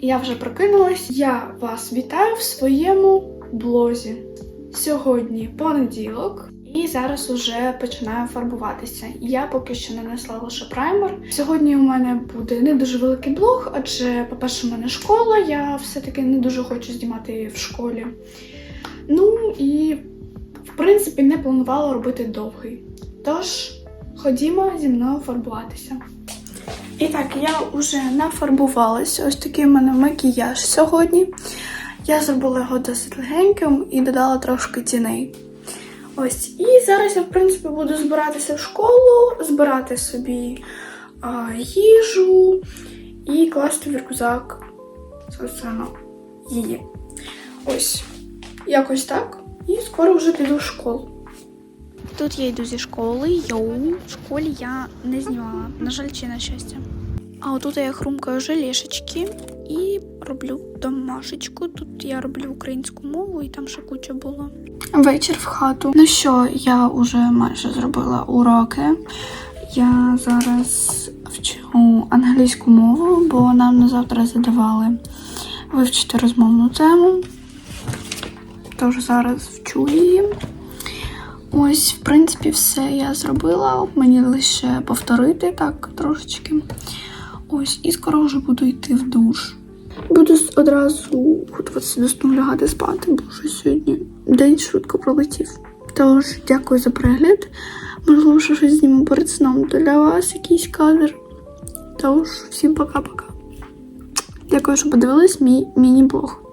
Я вже прокинулась. Я вас вітаю в своєму блозі. Сьогодні понеділок, і зараз уже починаю фарбуватися. Я поки що нанесла лише праймер. Сьогодні у мене буде не дуже великий блог, адже, по-перше, у мене школа. Я все-таки не дуже хочу знімати в школі. Ну і в принципі не планувала робити довгий. Тож, ходімо зі мною фарбуватися. І так, я вже нафарбувалася. Ось такий у мене макіяж сьогодні. Я зробила його досить легеньким і додала трошки тіней. Ось, і зараз я, в принципі, буду збиратися в школу, збирати собі а, їжу і класти в рюкзак, собственно, її. Ось, якось так. І скоро вже піду в школу. Тут я йду зі школи, йоу. В школі я не знімала, на жаль, чи на щастя. А отут я хрумкаю желешечки і роблю домашечку. Тут я роблю українську мову і там ще куча було. Вечір в хату. Ну що, я вже майже зробила уроки. Я зараз вчу англійську мову, бо нам на завтра задавали вивчити розмовну тему. Тож зараз вчу її. Ось, в принципі, все я зробила. Мені лише повторити так трошечки. Ось, і скоро вже буду йти в душ. Буду одразу готуватися до сну лягати спати, бо вже сьогодні день швидко пролетів. Тож, дякую за перегляд. Можливо, що щось зніму перед сном для вас, якийсь кадр. Тож, всім пока-пока. Дякую, що подивились мій міні-блог.